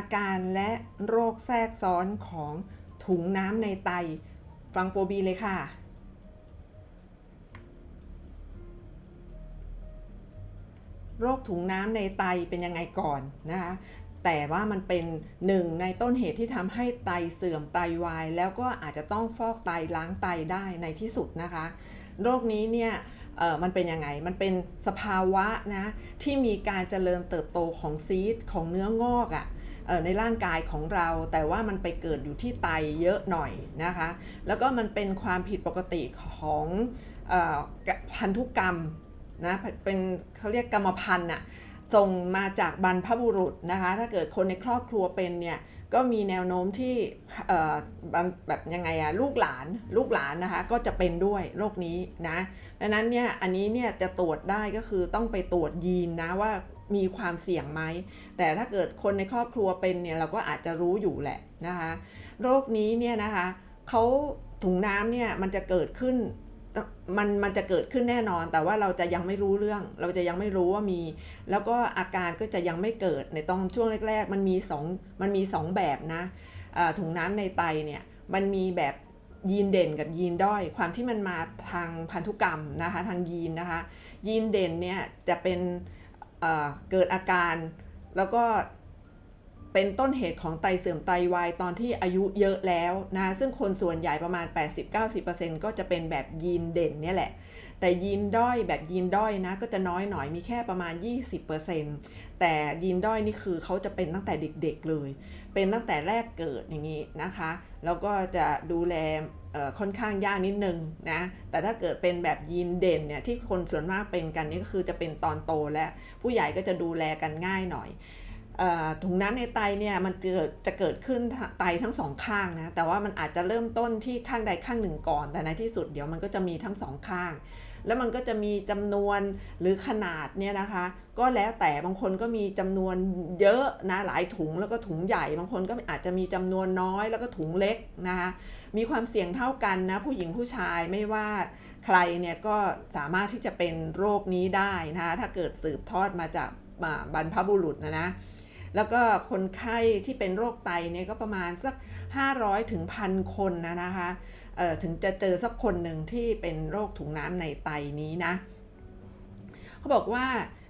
อาการและโรคแทรกซ้อนของถุงน้ำในไต ฟังโปรบีเลยค่ะ โรคถุงน้ำในไตเป็นยังไงก่อนนะคะแต่ว่ามันเป็นหนึ่งในต้นเหตุที่ทำให้ไตเสื่อมไตวาย แล้วก็อาจจะต้องฟอกไตล้างไตได้ในที่สุดนะคะ โรคนี้เนี่ย เออมันเป็นยังไง มันเป็นสภาวะนะที่มีการเจริญเติบโตของซีสต์ของเนื้องอกอะ่ะในร่างกายของเรา แต่ว่ามันไปเกิดอยู่ที่ไตเยอะหน่อยนะคะ แล้วก็มันเป็นความผิดปกติของออพันธุกรรมนะเป็นเขาเรียกกรรมพันธุ์อะส่งมาจากบรรพบุรุษนะคะ ถ้าเกิดคนในครอบครัวเป็นเนี่ย ก็มีแนวโน้มที่เอ่อแบบแบบยังไงอะลูกหลานลูกหลานนะคะก็จะเป็นด้วยโรคนี้นะดังนั้นเนี่ยอันนี้เนี่ยจะตรวจได้ก็คือต้องไปตรวจยีนนะว่ามีความเสี่ยงไหม แต่ถ้าเกิดคนในครอบครัวเป็นเนี่ยเราก็อาจจะรู้อยู่แหละนะคะ โรคนี้เนี่ยนะคะเขาถุงน้ำเนี่ยมันจะเกิดขึ้น มันมันจะเกิดขึ้นแน่นอน แต่ว่าเราจะยังไม่รู้เรื่อง เราจะยังไม่รู้ว่ามี แล้วก็อาการก็จะยังไม่เกิดในตอนช่วงแรก ๆ มันมีสองมันมีสองแบบนะถุงน้ำในไตเนี่ยมันมีแบบยีนเด่นกับยีนด้อย ความที่มันมาทางพันธุกรรมนะคะทางยีนนะคะยีนเด่นเนี่ยจะเป็นเกิดอาการแล้วก็ เป็นต้นเหตุของไตเสื่อมไตวายตอนที่อายุเยอะแล้วนะ ซึ่งคนส่วนใหญ่ประมาณ 80-90%ก็จะเป็นแบบยีนเด่นเนี่ยแหละ แต่ยีนด้อยแบบยีนด้อยนะ ก็จะน้อยหน่อยมีแค่ประมาณ 20%แต่ยีนด้อยนี่คือเขาจะเป็นตั้งแต่เด็กๆเลย เป็นตั้งแต่แรกเกิดอย่างนี้นะคะ แล้วก็จะดูแลค่อนข้างยากนิดนึงนะ แต่ถ้าเกิดเป็นแบบยีนเด่นเนี่ยที่คนส่วนมากเป็นกันนี่ก็คือจะเป็นตอนโตและผู้ใหญ่ก็จะดูแลกันง่ายหน่อย ถุงน้ำในไตเนี่ยมันจะเกิดจะเกิดขึ้นไตทั้งสองข้างนะแต่ว่ามันอาจจะเริ่มต้นที่ข้างใดข้างหนึ่งก่อน แต่ในที่สุดเดี๋ยวมันก็จะมีทั้งสองข้าง แล้วมันก็จะมีจำนวนหรือขนาดเนี่ยนะคะ ก็แล้วแต่บางคนก็มีจำนวนเยอะนะหลายถุงแล้วก็ถุงใหญ่บางคนก็อาจจะมีจำนวนน้อยแล้วก็ถุงเล็กนะคะมีความเสี่ยงเท่ากันนะผู้หญิงผู้ชายไม่ว่าใครเนี่ยก็สามารถที่จะเป็นโรคนี้ได้นะคะถ้าเกิดสืบทอดมาจากบรรพบุรุษนะนะ แล้วก็คนไข้ที่เป็นโรคไตเนี่ยก็ประมาณสัก 500ถึงพันคนนะนะคะเอ่อถึงจะเจอสักคนหนึ่งที่เป็นโรคถุงน้ำในไตนี้นะเขาบอกว่า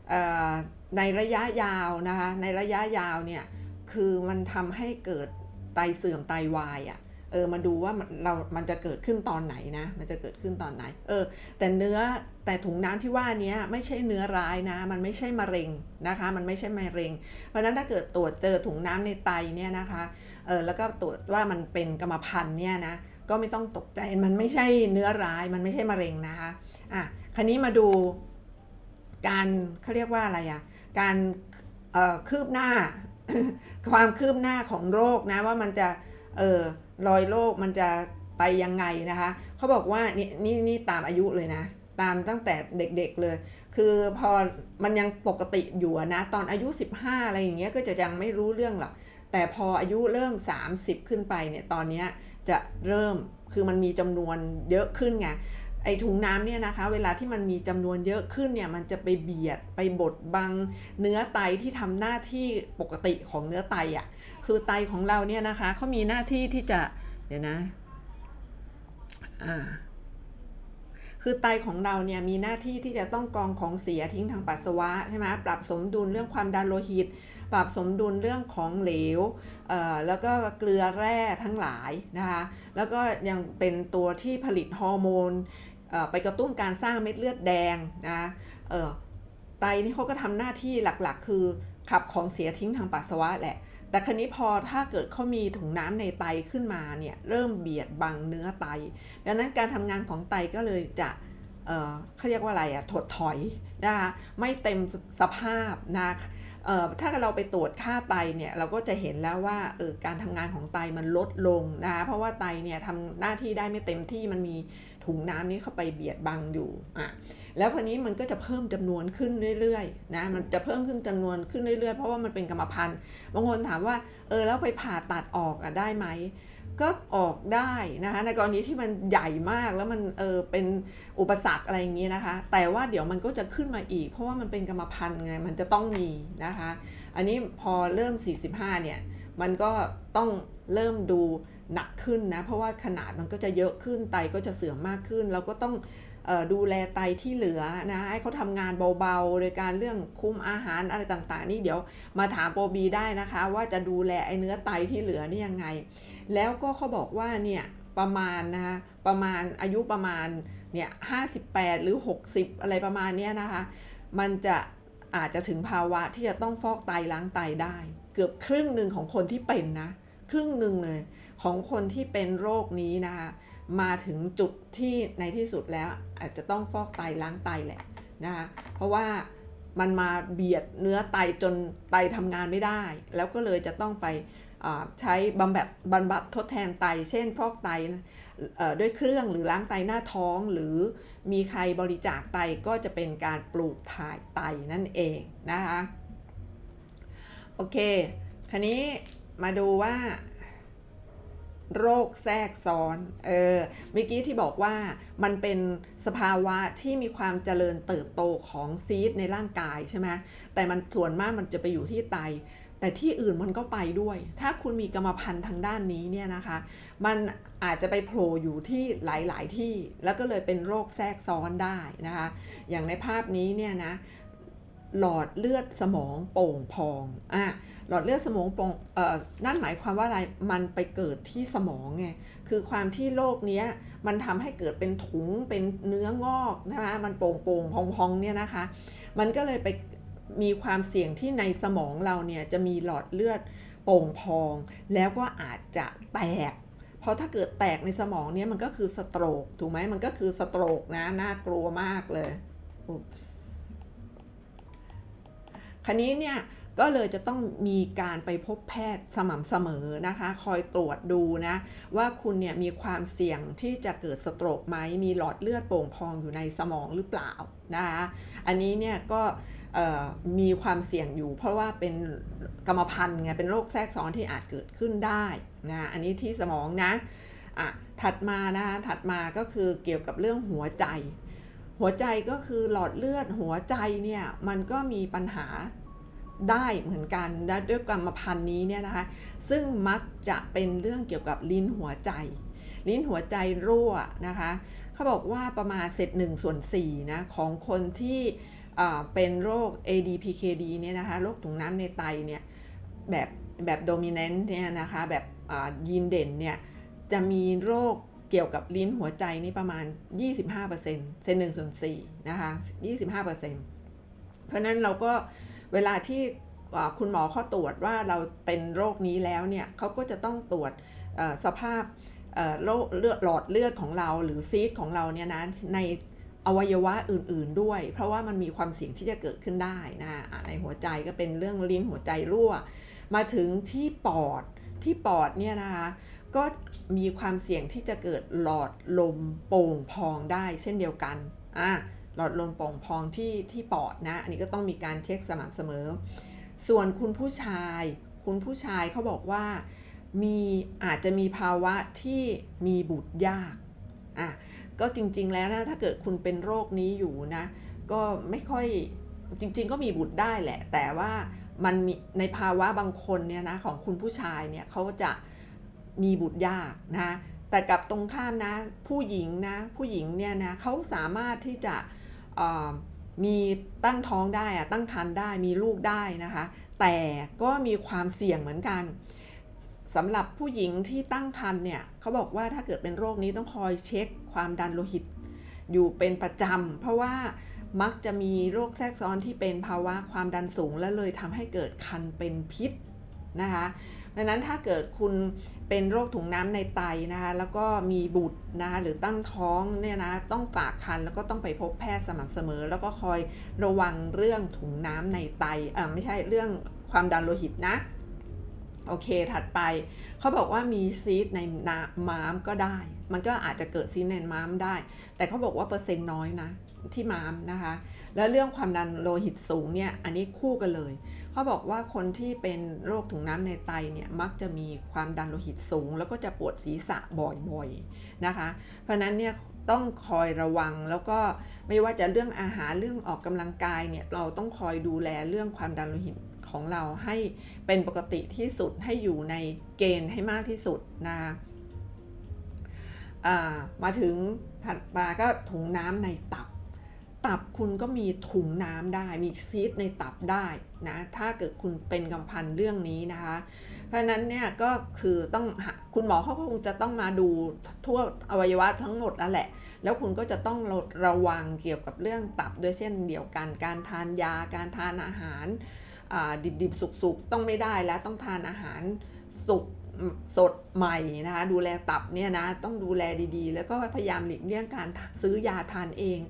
เอ่อในระยะยาวนะคะในระยะยาวเนี่ยคือมันทำให้เกิดไตเสื่อมไตวายอะ่ะ เออมาดูว่าเรา มันจะเกิดขึ้นตอนไหนนะ มันจะเกิดขึ้นตอนไหน เออ แต่เนื้อ แต่ถุงน้ำที่ว่านี้ไม่ใช่เนื้อร้ายนะ มันไม่ใช่มะเร็งนะคะ มันไม่ใช่มะเร็ง เพราะนั้นถ้าเกิดตรวจเจอถุงน้ำในไตเนี่ยนะคะ เออ แล้วก็ตรวจว่ามันเป็นกรรมพันธุ์เนี่ยนะ ก็ไม่ต้องตกใจ มันไม่ใช่เนื้อร้าย มันไม่ใช่มะเร็งนะคะ อะ คราวนี้มาดู การเขาเรียกว่าอะไรอะการเอ่อคืบหน้า ความคืบหน้าของโรคนะว่ามันจะ เออ รอยโรคมันจะไปยังไงนะคะเขาบอกว่านี่นี่นี่ตามอายุเลยนะ ตามตั้งแต่เด็กๆเลย คือพอมันยังปกติอยู่นะตอนอายุ 15 อะไรอย่างเงี้ยก็จะยังไม่รู้เรื่องหรอกแต่พออายุเริ่ม 30 ขึ้นไปเนี่ยตอนเนี้ยจะเริ่มคือมันมีจำนวนเยอะขึ้นไง ไอถุงน้ำเนี่ยนะคะเวลาที่มันมีจำนวนเยอะขึ้นเนี่ยมันจะไปเบียดไปบดบังเนื้อไตที่ทำหน้าที่ปกติของเนื้อไตอะ่ะคือไตของเราเนี่ยนะคะเขามีหน้าที่ที่จะเดี๋ยวนะอ่าคือไตของเราเนี่ยมีหน้าที่ที่จะต้องกรองของเสียทิ้งทางปัสสาวะใช่ไหมปรับสมดุลเรื่องความดันโลหิต ปรับสมดุลเรื่องของเหลวเอ่อแล้วก็เกลือแร่ทั้งหลายนะคะแล้วก็ยังเป็นตัวที่ผลิตฮอร์โมน ไปกระตุ้นการสร้างเม็ดเลือดแดงนะไตนี่เขาก็ทำหน้าที่หลักๆ คือขับของเสียทิ้งทางปัสสาวะแหละ แต่คราวนี้พอถ้าเกิดเขามีถุงน้ำในไตขึ้นมาเนี่ยเริ่มเบียดบังเนื้อไต ดังนั้นการทำงานของไตก็เลยจะ เขาเรียกว่าอะไรอะถดถอยนะคะไม่เต็มสภาพนะเออถ้าเราไปตรวจค่าไตเนี่ยเราก็จะเห็นแล้วว่าเออการทำงานของไตมันลดลงนะเพราะว่าไตเนี่ยทำหน้าที่ได้ไม่เต็มที่มันมีถุงน้ำนี้เข้าไปเบียดบังอยู่อะแล้วคราวนี้มันก็จะเพิ่มจำนวนขึ้นเรื่อยๆนะมันจะเพิ่มขึ้นจำนวนขึ้นเรื่อยๆ เพราะว่ามันเป็นกรรมพันธุ์บางคนถามว่าเออแล้วไปผ่าตัดออกอะได้ไหม ก็ออกได้นะคะในกรณีที่มันใหญ่มากแล้วมันเออเป็นอุปสรรคอะไรอย่างนี้นะคะ แต่ว่าเดี๋ยวมันก็จะขึ้นมาอีก เพราะว่ามันเป็นกรรมพันธุ์ไงมันจะต้องมีนะคะ อันนี้พอเริ่ม 45 เนี่ยมันก็ต้องเริ่มดูหนักขึ้นนะ เพราะว่าขนาดมันก็จะเยอะขึ้นไตก็จะเสื่อมมากขึ้น เราก็ต้อง ดูแลไตที่เหลือนะให้เขาทำงานเบาๆ โดยการเรื่องคุมอาหารอะไรต่างๆ นี่เดี๋ยวมาถามโปรบีได้นะคะ ว่าจะดูแลไอ้เนื้อไตที่เหลือนี่ยังไง แล้วก็เขาบอกว่าเนี่ยประมาณนะคะประมาณอายุประมาณเนี่ย58หรือ60อะไรประมาณเนี้ยนะคะ มันจะอาจจะถึงภาวะที่จะต้องฟอกไตล้างไตได้ เกือบครึ่งหนึ่งของคนที่เป็นนะ ครึ่งหนึ่งเลย ของคนที่เป็นโรคนี้นะคะมาถึงจุดที่ในที่สุดแล้วอาจจะต้องฟอกไตล้างไตแหละนะคะเพราะว่ามันมาเบียดเนื้อไตจนไตทำงานไม่ได้ แล้วก็เลยจะต้องไปใช้บำบัดบำบัดทดแทนไต เช่น ฟอกไตด้วยเครื่องหรือล้างไตหน้าท้อง หรือมีใครบริจาคไตก็จะเป็นการปลูกถ่ายไตนั่นเองนะคะ โอเคคราวนี้ มาดูว่า โรคแทรกซ้อน เออเมื่อกี้ที่บอกว่ามันเป็นสภาวะที่มีความเจริญเติบโตของซีดในร่างกายใช่ไหมแต่มันส่วนมากมันจะไปอยู่ที่ไต แต่ที่อื่นมันก็ไปด้วย ถ้าคุณมีกรรมพันธุ์ทางด้านนี้เนี่ยนะคะ มันอาจจะไปโผล่อยู่ที่หลาย ๆ ที่ แล้วก็เลยเป็นโรคแทรกซ้อนได้นะคะ อย่างในภาพนี้เนี่ยนะ หลอดเลือดสมองโป่งพองอะหลอดเลือดสมองโป่งเอ่อนั่นหมายความว่าอะไรมันไปเกิดที่สมองไงคือความที่โรคเนี้ยมันทำให้เกิดเป็นถุงเป็นเนื้องอกนะคะมันโป่งโป่งพองพองเนี่ยนะคะ มันก็เลยไปมีความเสี่ยงที่ในสมองเราเนี่ยจะมีหลอดเลือดโป่งพอง แล้วก็อาจจะแตกเพราะถ้าเกิดแตกในสมองเนี่ยมันก็คือสโตรกถูกไหมมันก็คือสโตรกนะน่ากลัวมากเลยอุ๊ คราวนี้เนี่ยก็เลยจะต้องมีการไปพบแพทย์สม่ำเสมอนะคะ คอยตรวจดูนะว่าคุณเนี่ยมีความเสี่ยงที่จะเกิดสโตรกไหมมีหลอดเลือดโป่งพองอยู่ในสมองหรือเปล่านะคะอันนี้เนี่ยก็มีความเสี่ยงอยู่ เพราะว่าเป็นกรรมพันธุ์ไงเป็นโรคแทรกซ้อนที่อาจเกิดขึ้นได้นะอันนี้ที่สมองนะอะถัดมานะคะถัดมาก็คือเกี่ยวกับเรื่องหัวใจ หัวใจก็คือหลอดเลือดหัวใจเนี่ยมันก็มีปัญหาได้เหมือนกันและด้วยกรรมพันธุ์นี้เนี่ยนะคะซึ่งมักจะเป็นเรื่องเกี่ยวกับลิ้นหัวใจ ลิ้นหัวใจรั่วนะคะเขาบอกว่าประมาณเศษหนึ่งส่วนสี่นะของคนที่เป็นโรค ADPKD เนี่ยนะคะโรคถุงน้ำในไตเนี่ยแบบแบบโดมิเนนต์เนี่ยนะคะแบบยีนเด่นเนี่ยจะมีโรค เกี่ยวกับลิ้นหัวใจนี่ประมาณ 25%เซนหนึ่งส่วนสี่นะคะ25%เพราะนั้นเราก็เวลาที่คุณหมอเขาตรวจว่าเราเป็นโรคนี้แล้วเนี่ยเขาก็จะต้องตรวจสภาพเอ่อโรคเลือดหลอดเลือดของเราหรือซีสของเราเนี่ยนะในอวัยวะอื่นๆด้วย เพราะว่ามันมีความเสี่ยงที่จะเกิดขึ้นได้นะในหัวใจก็เป็นเรื่องลิ้นหัวใจรั่ว มาถึงที่ปอด ที่ปอดเนี่ยนะคะก็มีความเสี่ยงที่จะเกิดหลอดลมโป่งพองได้เช่นเดียวกันอะหลอดลมโป่งพองที่ที่ปอดนะ อันนี้ก็ต้องมีการเช็คสม่ำเสมอ ส่วนคุณผู้ชาย คุณผู้ชายเขาบอกว่ามีอาจจะมีภาวะที่มีบุตรยากอะก็จริงๆแล้วนะถ้าเกิดคุณเป็นโรคนี้อยู่นะ ก็ไม่ค่อยจริง ๆ ก็มีบุตรได้แหละ แต่ว่า มันมีในภาวะบางคนเนี่ยนะของคุณผู้ชายเนี่ยเขาจะมีบุตรยากนะ แต่กับตรงข้ามนะผู้หญิงนะผู้หญิงเนี่ยนะเขาสามารถที่จะมีตั้งท้องได้อะตั้งครรภ์ได้มีลูกได้นะคะ แต่ก็มีความเสี่ยงเหมือนกันสำหรับผู้หญิงที่ตั้งครรภ์เนี่ยเขาบอกว่าถ้าเกิดเป็นโรคนี้ต้องคอยเช็คความดันโลหิต อยู่เป็นประจำเพราะว่า มักจะมีโรคแทรกซ้อนที่เป็นภาวะความดันสูง และเลยทำให้เกิดคันเป็นพิษนะคะดังนั้นถ้าเกิดคุณเป็นโรคถุงน้ำในไตนะคะแล้วก็มีบุตรนะคะหรือตั้งท้องเนี่ยนะต้องฝากคันแล้วก็ต้องไปพบแพทย์สม่ำเสมอ แล้วก็คอยระวังเรื่องถุงน้ำในไตเอ่อไม่ใช่เรื่องความดันโลหิตนะโอเคถัดไปเขาบอกว่ามีซีสในน้ำม้ามก็ได้ มันก็อาจจะเกิดซีสในม้ามได้ แต่เขาบอกว่าเปอร์เซ็นต์น้อยนะ ที่ม้ามนะคะ แล้วเรื่องความดันโลหิตสูงเนี่ยอันนี้คู่กันเลย เขาบอกว่าคนที่เป็นโรคถุงน้ำในไตเนี่ยมักจะมีความดันโลหิตสูง แล้วก็จะปวดศีรษะบ่อยๆนะคะ เพราะนั้นเนี่ยต้องคอยระวังแล้วก็ไม่ว่าจะเรื่องอาหารเรื่องออกกำลังกายเนี่ยเราต้องคอยดูแลเรื่องความดันโลหิตของเราให้เป็นปกติที่สุดให้อยู่ในเกณฑ์ให้มากที่สุดนะคะมาถึงถัดมาก็ถุงน้ำในตับ ตับคุณก็มีถุงน้ำได้ มีซีดในตับได้นะ ถ้าเกิดคุณเป็นกำพันเรื่องนี้นะคะ เพราะฉะนั้นเนี่ยก็คือต้องคุณหมอเขาคงจะต้องมาดูทั่วอวัยวะทั้งหมดนั่นแหละ แล้วคุณก็จะต้องระระวังเกี่ยวกับเรื่องตับด้วยเช่นเดียวกัน การทานยา การทานอาหารดิบๆสุกๆ ต้องไม่ได้แล้วต้องทานอาหารสุกสดใหม่นะคะดูแลตับเนี่ยนะต้องดูแลดีๆ แล้วก็พยายามหลีกเลี่ยงการซื้อยาทานเอง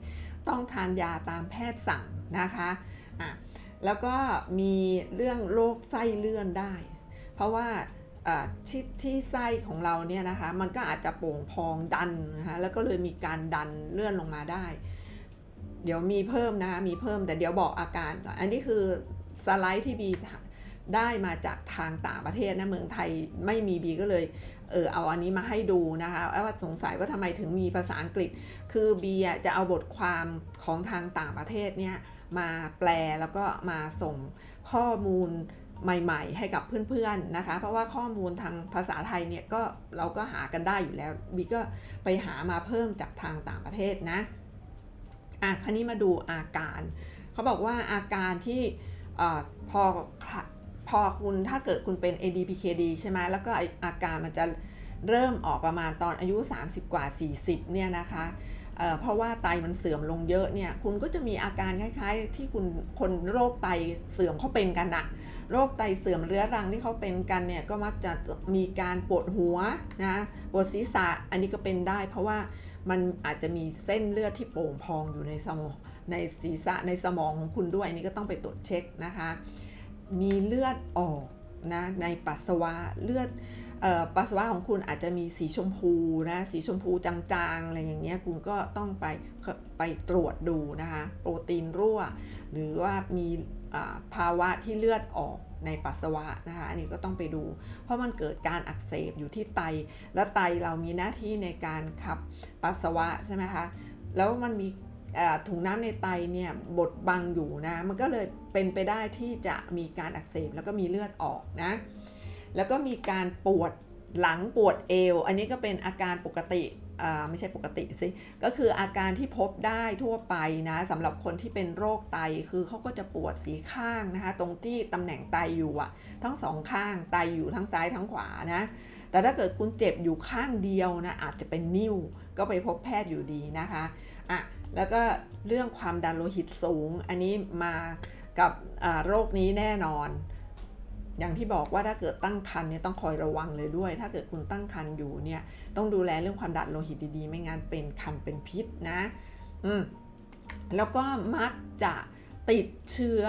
ต้องทานยาตามแพทย์สั่งนะคะอะแล้วก็มีเรื่องโรคไส้เลื่อนได้ เพราะว่าทที่ไส้ของเราเนี่ยนะคะมันก็อาจจะโป่งพองดันนะคะแล้วก็เลยมีการดันเลื่อนลงมาได้ เดี๋ยวมีเพิ่มนะคะมีเพิ่มแต่เดี๋ยวบอกอาการก่อนอันนี้คือสไลด์ที่บี ได้มาจากทางต่างประเทศนะเมืองไทยไม่มีบีก็เลยเออเอาอันนี้มาให้ดูนะคะว่าสงสัยว่าทำไมถึงมีภาษาอังกฤษ คือบีจะเอาบทความของทางต่างประเทศเนี่ยมาแปลแล้วก็มาส่งข้อมูลใหม่ ๆ ให้กับเพื่อนๆนะคะ เพราะว่าข้อมูลทางภาษาไทยเนี่ยก็เราก็หากันได้อยู่แล้วบีก็ไปหามาเพิ่มจากทางต่างประเทศนะอะคราวนี้มาดูอาการ เขาบอกว่าอาการที่อพอ พอคุณถ้าเกิดคุณเป็น ADPKD ใช่ไหมแล้วก็อาการมันจะเริ่มออกประมาณตอนอายุ 30 กว่า 40 เนี่ยนะคะเเพราะว่าไตมันเสื่อมลงเยอะเนี่ย คุณก็จะมีอาการคล้ายๆ ที่คุณคนโรคไตเสื่อมเขาเป็นกันอะโรคไตเสื่อมเรื้อรังที่เขาเป็นกันเนี่ยก็มักจะมีการปวดหัวนะปวดศีรษะอันนี้ก็เป็นได้ เพราะว่ามันอาจจะมีเส้นเลือดที่โป่งพองอยู่ในสมองในศีรษะในสมองของคุณด้วยอันนี้ก็ต้องไปตรวจเช็คนะคะ มีเลือดออกนะในปัสสาวะเลือดปัสสาวะของคุณอาจจะมีสีชมพูนะสีชมพูจางๆอะไรอย่างเงี้ยคุณก็ต้องไปไปตรวจดูนะคะโปรตีนรั่ว หรือว่ามีภาวะที่เลือดออกในปัสสาวะนะคะอันนี้ก็ต้องไปดู เพราะมันเกิดการอักเสบอยู่ที่ไต และไตเรามีหน้าที่ในการขับปัสสาวะใช่ไหมคะแล้วมันมี ถุงน้ำในไตเนี่ยบดบังอยู่นะ มันก็เลยเป็นไปได้ที่จะมีการอักเสบแล้วก็มีเลือดออกนะ แล้วก็มีการปวดหลังปวดเอว อันนี้ก็เป็นอาการปกติไม่ใช่ปกติสิ ก็คืออาการที่พบได้ทั่วไปนะสำหรับคนที่เป็นโรคไตคือเขาก็จะปวดสีข้างนะคะ ตรงที่ตำแหน่งไตอยู่อะทั้งสองข้างไตอยู่ทั้งซ้ายทั้งขวานะ แต่ถ้าเกิดคุณเจ็บอยู่ข้างเดียวนะอาจจะเป็นนิ่วก็ไปพบแพทย์อยู่ดีนะคะอะแล้วก็เรื่องความดันโลหิตสูง อันนี้มากับโรคนี้แน่นอน อย่างที่บอกว่าถ้าเกิดตั้งครรภ์เนี่ยต้องคอยระวังเลยด้วย ถ้าเกิดคุณตั้งครรภ์อยู่เนี่ยต้องดูแลเรื่องความดันโลหิตดีๆ ไม่งั้นเป็นคันเป็นพิษนะอืมแล้วก็มักจะติดเชื้อ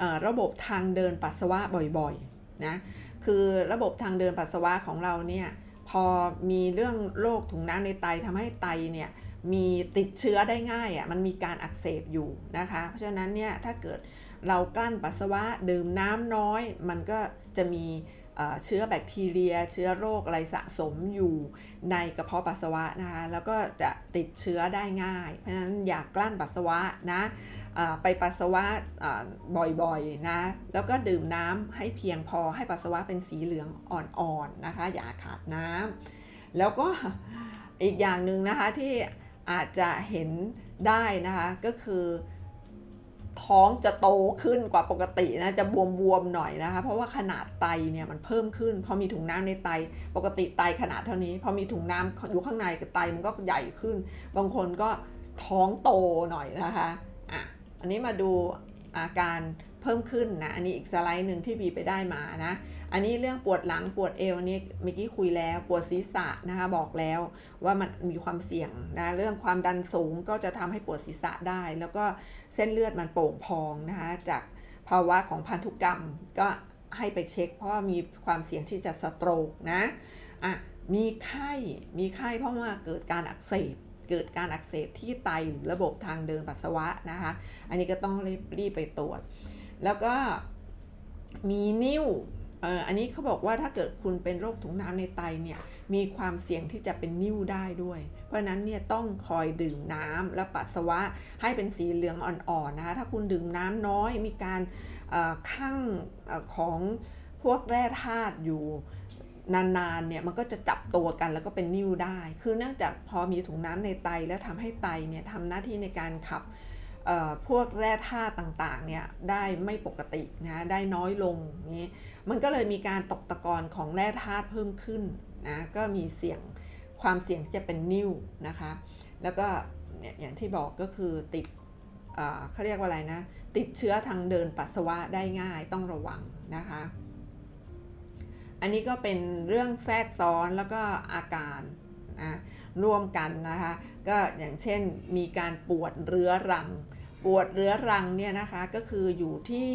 อระบบทางเดินปัสสาวะบ่อยๆนะ คือระบบทางเดินปัสสาวะของเราเนี่ยพอมีเรื่องโรคถุงน้ำในไตทำให้ไตเนี่ยมีติดเชื้อได้ง่ายอะมันมีการอักเสบอยู่นะคะ เพราะฉะนั้นเนี่ยถ้าเกิดเรากลั้นปัสสาวะดื่มน้ำน้อย มันก็จะมี เชื้อแบคทีเรีย เชื้อโรคอะไรสะสมอยู่ในกระเพาะปัสสาวะนะคะแล้วก็จะติดเชื้อได้ง่าย เพราะฉะนั้นอย่ากลั้นปัสสาวะนะไปปัสสาวะบ่อยๆนะแล้วก็ดื่มน้ำให้เพียงพอให้ปัสสาวะเป็นสีเหลืองอ่อนๆนะคะอย่าขาดน้ำแล้วก็อีกอย่างหนึ่งนะคะที่อาจจะเห็นได้นะคะก็คือ ท้องจะโตขึ้นกว่าปกตินะจะบวมๆหน่อยนะคะ เพราะว่าขนาดไตเนี่ยมันเพิ่มขึ้นพอมีถุงน้ำในไต ปกติไตขนาดเท่านี้พอมีถุงน้ำอยู่ข้างในไตมันก็ใหญ่ขึ้น บางคนก็ท้องโตหน่อยนะคะอะอันนี้มาดูอาการ เพิ่มขึ้นนะ อันนี้อีกสไลด์หนึ่งที่บีไปได้มานะ อันนี้เรื่องปวดหลังปวดเอวนี่เมื่อกี้คุยแล้วปวดศีรษะนะคะบอกแล้วว่ามันมีความเสี่ยงนะเรื่องความดันสูงก็จะทำให้ปวดศีรษะได้ แล้วก็เส้นเลือดมันโป่งพองนะคะจากภาวะของพันธุกรรมก็ให้ไปเช็ค เพราะมีความเสี่ยงที่จะสโตรกนะอะมีไข้มีไข้เพราะว่าเกิดการอักเสบเกิดการอักเสบที่ไตหรือระบบทางเดินปัสสาวะนะคะ อันนี้ก็ต้องรีบรีบไปตรวจ แล้วก็มีนิ่วเอออันนี้เขาบอกว่าถ้าเกิดคุณเป็นโรคถุงน้ำในไตเนี่ยมีความเสี่ยงที่จะเป็นนิ่วได้ด้วย เพราะนั้นเนี่ยต้องคอยดื่มน้ำและปัสสาวะให้เป็นสีเหลืองอ่อนๆนะคะถ้าคุณดื่มน้ำน้อยมีการเอ่อคั่งอของพวกแร่ธาตุอยู่นานๆเนี่ยมันก็จะจับตัวกันแล้วก็เป็นนิ่วได้ คือเนื่องจากพอมีถุงน้ำในไตแล้วทำให้ไตเนี่ยทำหน้าที่ในการขับ พวกแร่ธาตุต่างๆเนี่ยได้ไม่ปกตินะได้น้อยลงนี้มันก็เลยมีการตกตะกอนของแร่ธาตุเพิ่มขึ้นนะก็มีเสี่ยงความเสี่ยงที่จะเป็นนิ่วนะคะแล้วก็เนี่ยอย่างที่บอกก็คือติดอ่อเขาเรียกว่าอะไรนะ ติดเชื้อทางเดินปัสสาวะได้ง่ายต้องระวังนะคะ อันนี้ก็เป็นเรื่องแทรกซ้อนแล้วก็อาการนะ ร่วมกันนะคะก็อย่างเช่นมีการปวดเรื้อรัง ปวดเรื้อรังเนี่ยนะคะก็คืออยู่ที่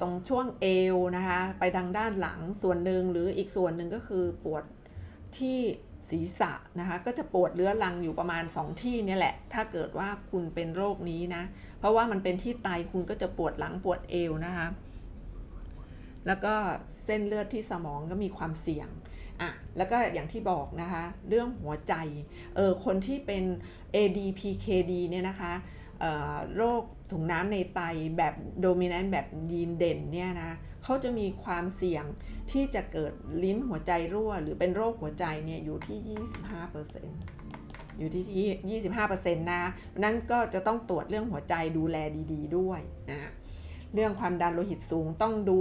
ตรงช่วงเอวนะคะไปทางด้านหลังส่วนหนึ่งหรืออีกส่วนหนึ่งก็คือปวดที่ศีรษะนะคะก็จะปวดเรื้อรังอยู่ประมาณ 2 ที่นี่แหละ ถ้าเกิดว่าคุณเป็นโรคนี้นะ เพราะว่ามันเป็นที่ไตคุณก็จะปวดหลังปวดเอวนะคะ แล้วก็เส้นเลือดที่สมองก็มีความเสี่ยง อะแล้วก็อย่างที่บอกนะคะ เรื่องหัวใจเออคนที่เป็น ADPKD เนี่ยนะคะโรคถุงน้ำในไตแบบโดมิ n น n t แบบยีนเด่นเนี่ยนะเขาจะมีความเสี่ยงที่จะเกิดลิ้นหัวใจรั่ว หรือเป็นโรคหัวใจเนี่ยอยู่ที่ 25%อยู่ที่ที่ 25%นะนั้นก็จะต้องตรวจเรื่องหัวใจดูแลดีๆ ด้วยนะเรื่องความดันโลหิตสูงต้องดู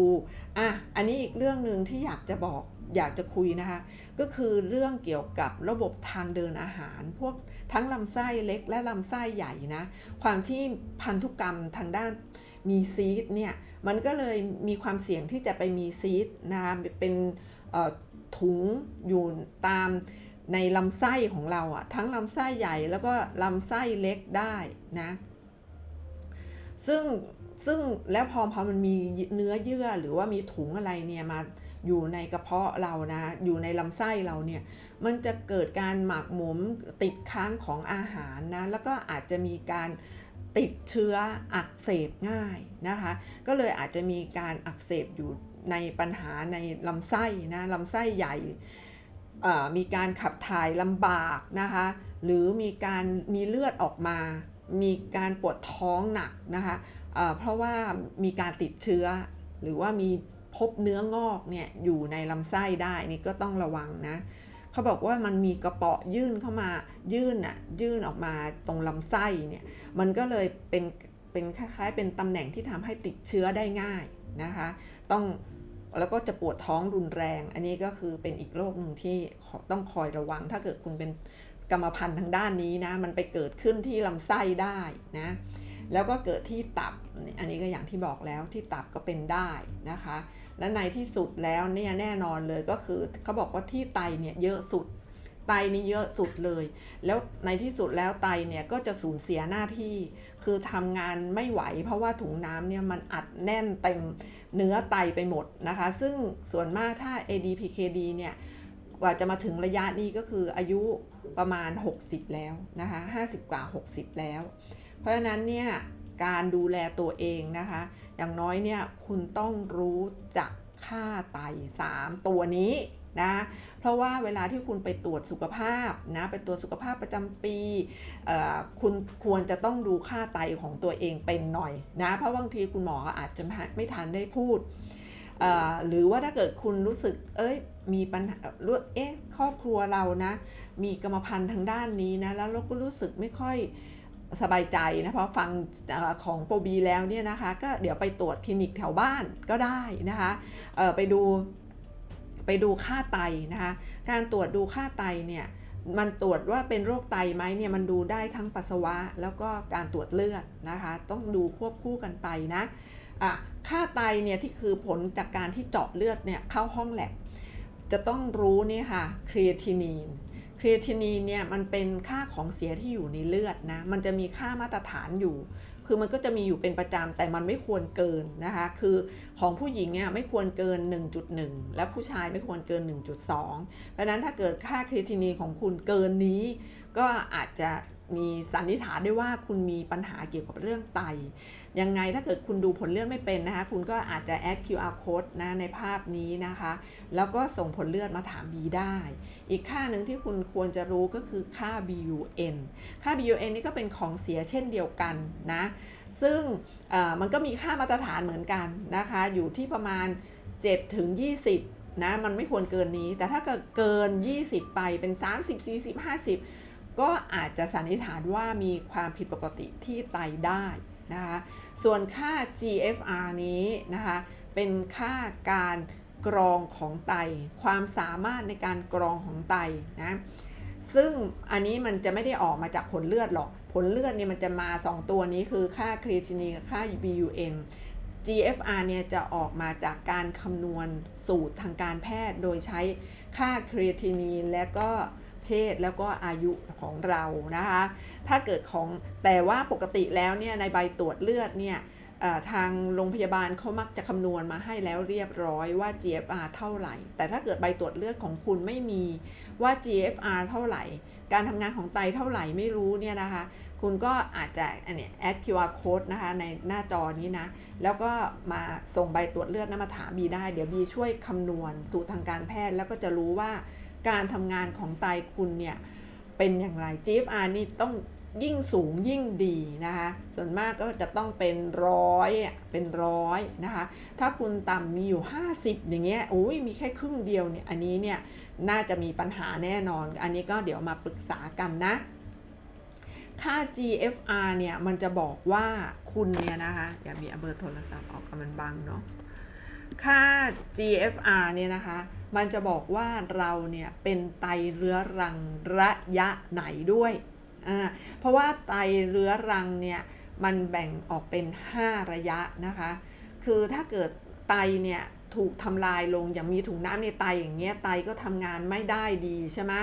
อะอันนี้อีกเรื่องหนึ่งที่อยากจะบอก อยากจะคุยนะคะ ก็คือเรื่องเกี่ยวกับระบบทางเดินอาหาร พวกทั้งลำไส้เล็กและลำไส้ใหญ่นะ ความที่พันธุกรรมทางด้านมีซีดเนี่ย มันก็เลยมีความเสี่ยงที่จะไปมีซีดนะคะเป็นถุงอยู่ตามในลำไส้ของเราอะทั้งลำไส้ใหญ่แล้วก็ลำไส้เล็กได้นะ ซึ่งซึ่งแล้วพอพอมันมีเนื้อเยื่อหรือว่ามีถุงอะไรเนี่ยมา อยู่ในกระเพาะเรานะ อยู่ในลำไส้เราเนี่ย มันจะเกิดการหมักหมมติดค้างของอาหารนะ แล้วก็อาจจะมีการติดเชื้ออักเสบง่ายนะคะ ก็เลยอาจจะมีการอักเสบอยู่ในปัญหาในลำไส้นะลำไส้ใหญ่มีการขับถ่ายลำบากนะคะ หรือมีการมีเลือดออกมา มีการปวดท้องหนักนะคะเพราะว่ามีการติดเชื้อหรือว่ามี พบเนื้องอกเนี่ยอยู่ในลำไส้ได้นี่ก็ต้องระวังนะเขาบอกว่ามันมีกระเปาะยื่นเข้ามายื่นอะยื่นออกมาตรงลำไส้เนี่ยมันก็เลยเป็นเป็นคล้ายๆ เป็นตำแหน่งที่ทำให้ติดเชื้อได้ง่ายนะคะ ต้องแล้วก็จะปวดท้องรุนแรง อันนี้ก็คือเป็นอีกโรคหนึ่งที่ต้องคอยระวัง ถ้าเกิดคุณเป็นกรรมพันธุ์ทางด้านนี้นะ มันไปเกิดขึ้นที่ลำไส้ได้นะ แล้วก็เกิดที่ตับ อันนี้ก็อย่างที่บอกแล้วที่ตับก็เป็นได้นะคะ และในที่สุดแล้วเนี่ยแน่นอนเลยก็คือเขาบอกว่าที่ไตเนี่ยเยอะสุด ไตนี่เยอะสุดเลย แล้วในที่สุดแล้วไตเนี่ยก็จะสูญเสียหน้าที่ คือทำงานไม่ไหว เพราะว่าถุงน้ำเนี่ยมันอัดแน่นเต็มเนื้อไตไปหมดนะคะ ซึ่งส่วนมากถ้า ADPKD เนี่ยกว่าจะมาถึงระยะนี้ก็คืออายุประมาณ 60 แล้วนะคะ50 กว่า 60 แล้ว เพราะฉะนั้นเนี่ยการดูแลตัวเองนะคะ อย่างน้อยเนี่ยคุณต้องรู้จักค่าไต 3 ตัวนี้นะเพราะว่าเวลาที่คุณไปตรวจสุขภาพนะไปตรวจสุขภาพประจำปีคุณควรจะต้องดูค่าไตของตัวเองเป็นหน่อยนะเพราะบางทีคุณหมออาจจะไม่ทันได้พูด หรือว่าถ้าเกิดคุณรู้สึกเอ้ยมีปัญหารเอ๊ะครอบครัวเรานะมีกรรมพันธุ์ทางด้านนี้นะแล้วเราก็รู้สึกไม่ค่อย สบายใจนะเพราะฟังของโปรบีแล้วเนี่ยนะคะก็เดี๋ยวไปตรวจคลินิกแถวบ้านก็ได้นะคะไปดูไปดูค่าไตนะคะการตรวจดูค่าไตเนี่ยมันตรวจว่าเป็นโรคไตไหมเนี่ยมันดูได้ทั้งปัสสาวะ แล้วก็การตรวจเลือดนะคะต้องดูควบคู่กันไปนะะค่าไตเนี่ยที่คือผลจากการที่เจาะเลือดเนี่ยเข้าห้องแลบจะต้องรู้นี่ค่ะครีเอทินีน ครีเอทินีนเนี่ยมันเป็นค่าของเสียที่อยู่ในเลือดนะ มันจะมีค่ามาตรฐานอยู่ คือมันก็จะมีอยู่เป็นประจำแต่มันไม่ควรเกินนะคะ คือของผู้หญิงเนี่ยไม่ควรเกิน 1.1 และผู้ชายไม่ควรเกิน 1.2 เพราะนั้นถ้าเกิดค่าครีเอทินีนของคุณเกินนี้ ก็อาจจะ มีสันนิษฐานได้ว่าคุณมีปัญหาเกี่ยวกับเรื่องไต ยังไงถ้าเกิดคุณดูผลเลือดไม่เป็นนะคะ คุณก็อาจจะแอด QR code นะในภาพนี้นะคะ แล้วก็ส่งผลเลือดมาถาม B ได้ อีกค่าหนึ่งที่คุณควรจะรู้ก็คือค่า BUN ค่า BUN นี่ก็เป็นของเสียเช่นเดียวกันนะ ซึ่งมันก็มีค่ามาตรฐานเหมือนกันนะคะ อยู่ที่ประมาณ7ถึง20นะมันไม่ควรเกินนี้ แต่ถ้าเกิดเกิน 20 ไปเป็น 30 40 50 ก็อาจจะสันนิษฐานว่ามีความผิดปกติที่ไตได้นะคะส่วนค่า GFR นี้นะคะเป็นค่าการกรองของไต ความสามารถในการกรองของไตนะซึ่งอันนี้มันจะไม่ได้ออกมาจากผลเลือดหรอก ผลเลือดเนี่ยมันจะมา 2 ตัวนี้คือค่าครีเอทินินกับค่า BUN GFR เนี่ยจะออกมาจากการคำนวณสูตรทางการแพทย์ โดยใช้ค่าครีเอทินีนและก็ เพศแล้วก็อายุของเรานะคะ ถ้าเกิดของแต่ว่าปกติแล้วเนี่ยในใบตรวจเลือดเนี่ยทางโรงพยาบาลเขามักจะคำนวณมาให้แล้วเรียบร้อยว่า GFR เท่าไหร่ แต่ถ้าเกิดใบตรวจเลือดของคุณไม่มีว่า GFR เท่าไหร่ การทำงานของไตเท่าไหร่ไม่รู้เนี่ยนะคะ คุณก็อาจจะอันนี้ย add QR code นะคะในหน้าจอนี้นะ แล้วก็มาส่งใบตรวจเลือดนะมาถามบีได้ เดี๋ยวบีช่วยคำนวณสูตรทางการแพทย์แล้วก็จะรู้ว่า การทำงานของไตคุณเนี่ยเป็นอย่างไร GFR นี่ต้องยิ่งสูงยิ่งดีนะคะ ส่วนมากก็จะต้องเป็นร้อยเป็นร้อยนะคะ ถ้าคุณต่ำมีอยู่ 50 อย่างเงี้ยโอ้ยมีแค่ครึ่งเดียวเนี่ย อันนี้เนี่ยน่าจะมีปัญหาแน่นอน อันนี้ก็เดี๋ยวมาปรึกษากันนะ ค่า GFR เนี่ยมันจะบอกว่าคุณเนี่ยนะคะอย่ามีเบอร์โทรศัพท์ออกกับมันบังเนาะ ค่า GFR เนี่ยนะคะ มันจะบอกว่าเราเนี่ยเป็นไตเรื้อรังระยะไหนด้วย เพราะว่าไตเรื้อรังเนี่ยมันแบ่งออกเป็น 5 ระยะนะคะ คือถ้าเกิดไตเนี่ยถูกทำลายลงอย่างมีถุงน้ำในไตอย่างเงี้ยไตก็ทำงานไม่ได้ดีใช่ไหม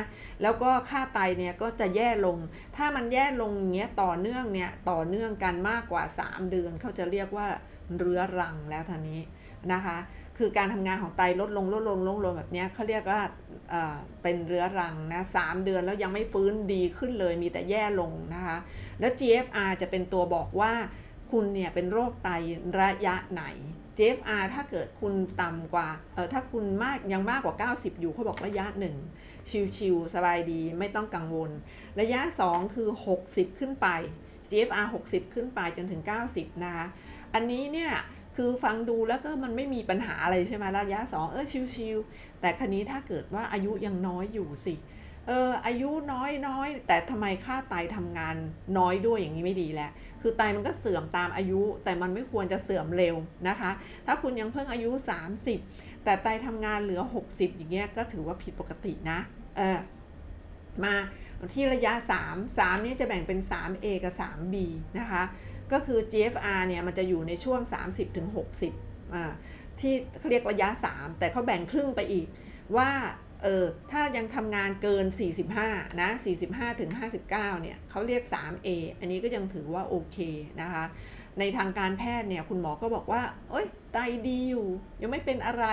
แล้วก็ค่าไตเนี่ยก็จะแย่ลง ถ้ามันแย่ลงอย่างเงี้ยต่อเนื่องเนี่ยต่อเนื่องกันมากกว่า 3 เดือนเขาจะเรียกว่าเรื้อรังแล้วท่านี้นะคะ คือการทำงานของไตลดลงลดลงลดลงแบบนี้เขาเรียกว่าเป็นเรื้อรังนะสามเดือนแล้วยังไม่ฟื้นดีขึ้นเลยมีแต่แย่ลงนะคะ แล้ว GFR จะเป็นตัวบอกว่าคุณเนี่ยเป็นโรคไตระยะไหน GFR ถ้าเกิดคุณต่ำกว่าเออถ้าคุณมากยังมากกว่า 90 อยู่เขาบอกระยะ 1 ชิวๆสบายดีไม่ต้องกังวล ระยะ 2 คือ 60 ขึ้นไป GFR 60 ขึ้นไปจนถึง 90 นะคะ อันนี้เนี่ย คือฟังดูแล้วก็มันไม่มีปัญหาอะไรใช่ไหมระยะ2เออชิวๆแต่คันนี้ถ้าเกิดว่าอายุยังน้อยอยู่สิเอออายุน้อยน้อยแต่ทำไมค่าไตทำงานน้อยด้วยอย่างนี้ไม่ดีแหล้วคือไตมันก็เสื่อมตามอายุ แต่มันไม่ควรจะเสื่อมเร็วนะคะ ถ้าคุณยังเพิ่งอายุ 30 แต่ไตทำงานเหลือ 60 อย่างเงี้ยก็ถือว่าผิดปกตินะเออมาที่ระยะ 3 3เนี่ยจะแบ่งเป็น 3A กับ 3B นะคะ ก็คือ GFR เนี่ยมันจะอยู่ในช่วง 30ถึง60อ่าที่เขาเรียกระยะ 3 แต่เขาแบ่งครึ่งไปอีกว่าเออถ้ายังทำงานเกิน 45 นะ 45 ถึง 59 เนี่ยเขาเรียก 3A อันนี้ก็ยังถือว่าโอเคนะคะ ในทางการแพทย์เนี่ยคุณหมอก็บอกว่า เอ้ย ไตดีอยู่ ยังไม่เป็นอะไร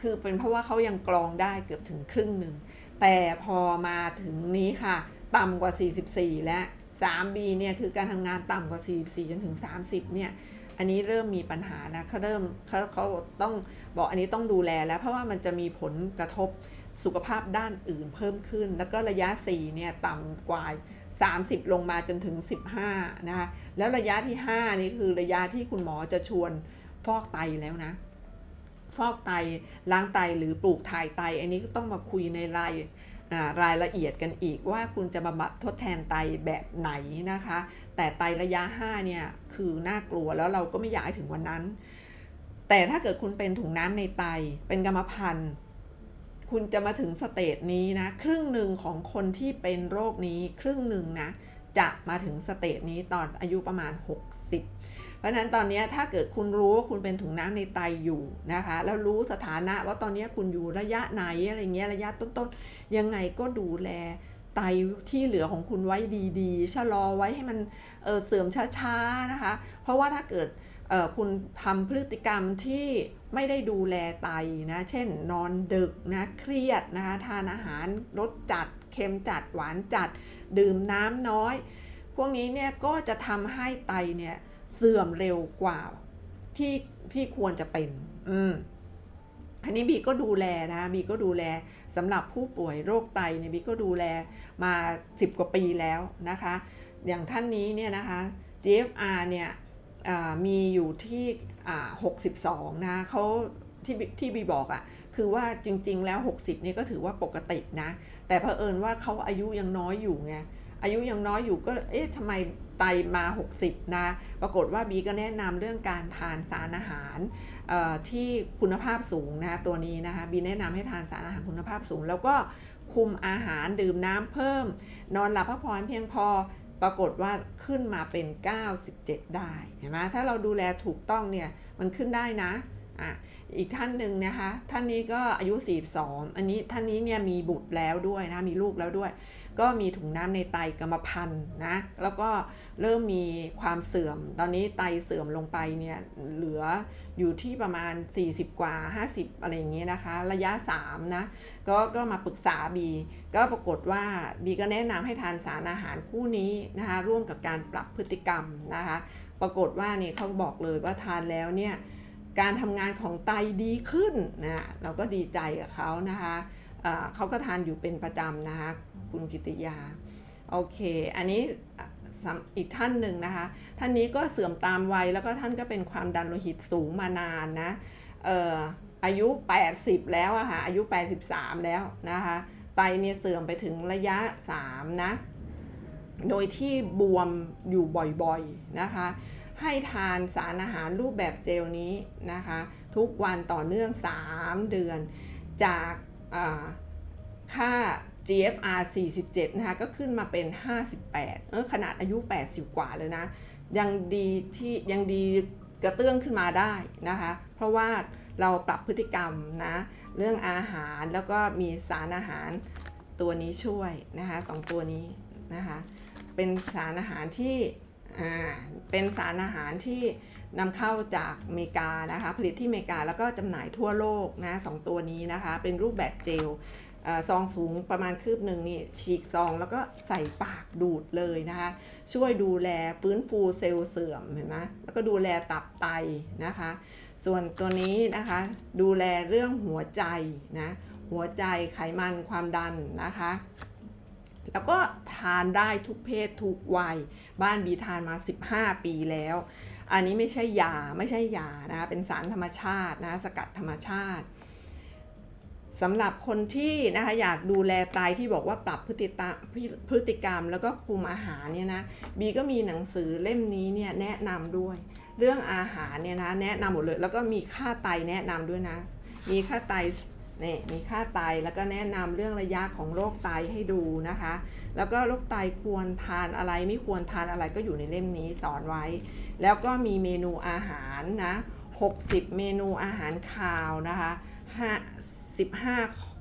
คือเป็นเพราะว่าเขายังกรองได้เกือบถึงครึ่งหนึ่ง แต่พอมาถึงนี้ค่ะ ต่ำกว่า 44 และ 3B เนี่ยคือการทำงานต่ำกว่า 44 จนถึง 30 เนี่ย อันนี้เริ่มมีปัญหาแล้วเขาเริ่มเขาเขาต้องบอกอันนี้ต้องดูแลแล้ว เพราะว่ามันจะมีผลกระทบสุขภาพด้านอื่นเพิ่มขึ้น แล้วก็ระยะ 4 เนี่ยต่ำกว่า 30 ลงมาจนถึง 15 นะคะ แล้วระยะที่ 5 นี่คือระยะที่คุณหมอจะชวนฟอกไตแล้วนะ ฟอกไตล้างไตหรือปลูกถ่ายไต อันนี้ก็ต้องมาคุยในราย รายละเอียดกันอีกว่าคุณจะบำบัดทดแทนไตแบบไหนนะคะ แต่ไตระยะ 5 เนี่ย คือน่ากลัวแล้วเราก็ไม่อยากให้ถึงวันนั้น แต่ถ้าเกิดคุณเป็นถุงน้ำในไตเป็นกรรมพันธุ์คุณจะมาถึงสเตจนี้นะ ครึ่งหนึ่งของคนที่เป็นโรคนี้ครึ่งหนึ่งนะ จะมาถึงสเตจนี้ตอนอายุประมาณ 60 ราะฉะนั้นตอนนี้ถ้าเกิดคุณรู้ว่าคุณเป็นถุงน้ำในไตอยู่นะคะ แล้วรู้สถานะว่าตอนนี้คุณอยู่ระยะไหนอะไรเงี้ยระยะต้นๆ ยังไงก็ดูแลไตที่เหลือของคุณไว้ดีๆ ชะลอไว้ให้มันเเสื่อมช้าๆนะคะ เพราะว่าถ้าเกิดคุณทำพฤติกรรมที่ไม่ได้ดูแลไตนะ เช่นนอนดึกนะ เครียดนะคะ ทานอาหารรสจัด เค็มจัด หวานจัด ดื่มน้ำน้อย พวกนี้เนี่ยก็จะทำให้ไตเนี่ย เสื่อมเร็วกว่าที่ที่ควรจะเป็น อืมอันนี้บีก็ดูแลนะบีก็ดูแลสำหรับผู้ป่วยโรคไตเนี่ยบีก็ดูแลมา 10 กว่าปีแล้วนะคะ อย่างท่านนี้เนี่ยนะคะ GFR เนี่ยมีอยู่ที่62 นะเขาที่บิที่บีบอกอะ่ะคือว่าจริง ๆ แล้ว 60 นี่ก็ถือว่าปกตินะ แต่เผอิญว่าเขาอายุยังน้อยอยู่ไง อายุยังน้อยอยู่ก็เอ๊ะทำไมไตมา 60 นะ ปรากฏว่าบีก็แนะนำเรื่องการทานสารอาหารที่คุณภาพสูงนะตัวนี้นะคะบีแนะนำให้ทานสารอาหารคุณภาพสูง แล้วก็คุมอาหารดื่มน้ำเพิ่ม นอนหลับพักผ่อนเพียงพอปรากฏว่าขึ้นมาเป็น 97 ได้เห็นไหมถ้าเราดูแลถูกต้องเนี่ยมันขึ้นได้นะอะอีกท่านหนึ่งนะคะ ท่านนี้ก็อายุ 42 อันนี้ท่านนี้เนี่ยมีบุตรแล้วด้วยนะมีลูกแล้วด้วย ก็มีถุงน้ำในไตกรรมพันธุ์นะแล้วก็เริ่มมีความเสื่อม ตอนนี้ไตเสื่อมลงไปเนี่ยเหลืออยู่ที่ประมาณ 40 กว่า 50 อะไรอย่างเงี้ยนะคะ ระยะ 3 นะ ก็ก็มาปรึกษาบี ก็ปรากฏว่าบีก็แนะนำให้ทานสารอาหารคู่นี้นะคะ ร่วมกับการปรับพฤติกรรมนะคะ ปรากฏว่าเนี่ยเขาบอกเลยว่าทานแล้วเนี่ยการทำงานของไตดีขึ้นนะเราก็ดีใจกับเขานะคะ เขาก็ทานอยู่เป็นประจำนะคะคุณกิติยา โอเค อันนี้อะสำอีกท่านหนึ่งนะคะ ท่านนี้ก็เสื่อมตามวัยแล้วก็ท่านก็เป็นความดันโลหิตสูงมานานนะเอ่ออายุ 80 แล้วอะค่ะอายุ 83 แล้วนะคะไตเนี่ยเสื่อมไปถึงระยะ 3 นะ โดยที่บวมอยู่บ่อยๆนะคะ ให้ทานสารอาหารรูปแบบเจลนี้นะคะ ทุกวันต่อเนื่อง 3 เดือน จากอ่า ค่า GFR 47 นะคะ ก็ขึ้นมาเป็น 58 เออขนาดอายุ 80 กว่าเลยนะ ยังดีที่ยังดีกระเตื้องขึ้นมาได้นะคะ เพราะว่าเราปรับพฤติกรรมนะ เรื่องอาหารแล้วก็มีสารอาหารตัวนี้ช่วยนะคะสองตัวนี้นะคะ เป็นสารอาหารที่ อ่า เป็นสารอาหารที่ นำเข้าจากอเมริกานะคะ ผลิตที่อเมริกาแล้วก็จำหน่ายทั่วโลกนะสองตัวนี้นะคะ เป็นรูปแบบเจลซองสูงประมาณคืบหนึ่งนี่ฉีกซองแล้วก็ใส่ปากดูดเลยนะคะ ช่วยดูแลฟื้นฟูเซลล์เสื่อมเห็นไหมแล้วก็ดูแลตับไตนะคะ ส่วนตัวนี้นะคะ ดูแลเรื่องหัวใจนะหัวใจไขมันความดันนะคะ แล้วก็ทานได้ทุกเพศทุกวัย บ้านบีทานมา 15 ปีแล้ว อันนี้ไม่ใช่ยาไม่ใช่ยานะคะเป็นสารธรรมชาตินะสกัดธรรมชาติสำหรับคนที่นะคะอยากดูแลไตที่บอกว่าปรับพฤติตาพฤติกรรมแล้วก็คุมอาหารเนี่ยนะบีก็มีหนังสือเล่มนี้เนี่ยแนะนำด้วย เรื่องอาหารเนี่ยนะแนะนำหมดเลย แล้วก็มีค่าไตแนะนำด้วยนะ มีค่าไต นี่ยมีค่าไตแล้วก็แนะนำเรื่องระยะของโรคไตให้ดูนะคะ แล้วก็โรคไตควรทานอะไรไม่ควรทานอะไรก็อยู่ในเล่มนี้สอนไว้ แล้วก็มีเมนูอาหารนะ60 เมนูอาหารคาวนะคะ5 15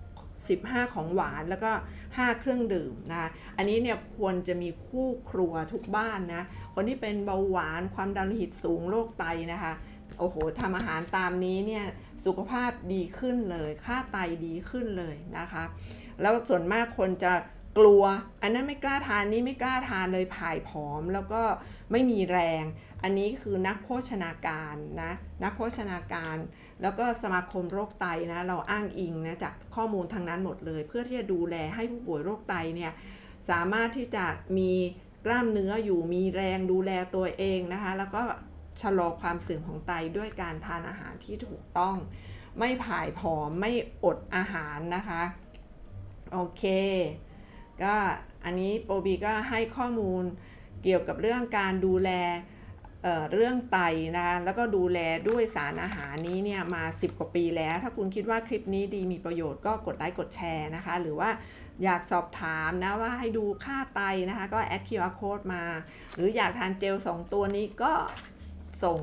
15 ของหวานแล้วก็ 5 เครื่องดื่มนะคะอันนี้เนี่ยควรจะมีคู่ครัวทุกบ้านนะ คนที่เป็นเบาหวานความดันโลหิตสูงโรคไตนะคะ โอ้โหทำอาหารตามนี้เนี่ยสุขภาพดีขึ้นเลย ค่าไตดีขึ้นเลยนะคะ แล้วส่วนมากคนจะกลัว อันนั้นไม่กล้าทานนี้ไม่กล้าทานเลยผายผอมแล้วก็ไม่มีแรง อันนี้คือนักโภชนาการนะนักโภชนาการ แล้วก็สมาคมโรคไตนะเราอ้างอิงนะจากข้อมูลทางนั้นหมดเลย เพื่อที่จะดูแลให้ผู้ป่วยโรคไตเนี่ยสามารถที่จะมีกล้ามเนื้ออยู่มีแรงดูแลตัวเองนะคะ แล้วก็ ชะลอความเสื่อมของไตด้วยการทานอาหารที่ถูกต้อง ไม่ผายผอมไม่อดอาหารนะคะ โอเค ก็อันนี้โปรบีก็ให้ข้อมูลเกี่ยวกับเรื่องการดูแลเเรื่องไตนะคะแล้วก็ดูแลด้วยสารอาหารนี้เนี่ยมา 10 กว่าปีแล้ว ถ้าคุณคิดว่าคลิปนี้ดีมีประโยชน์ก็กดไลค์กดแชร์นะคะ หรือว่าอยากสอบถามนะว่าให้ดูค่าไตนะคะ ก็แอด QR code มา หรืออยากทานเจล 2 ตัวนี้ก็ ส่ง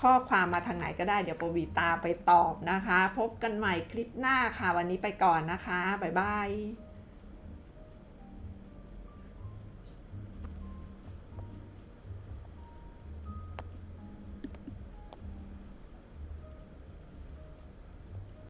ข้อความมาทางไหนก็ได้เดี๋ยวโปวีตาไปตอบนะคะ พบกันใหม่คลิปหน้าค่ะ วันนี้ไปก่อนนะคะ บ๊ายบาย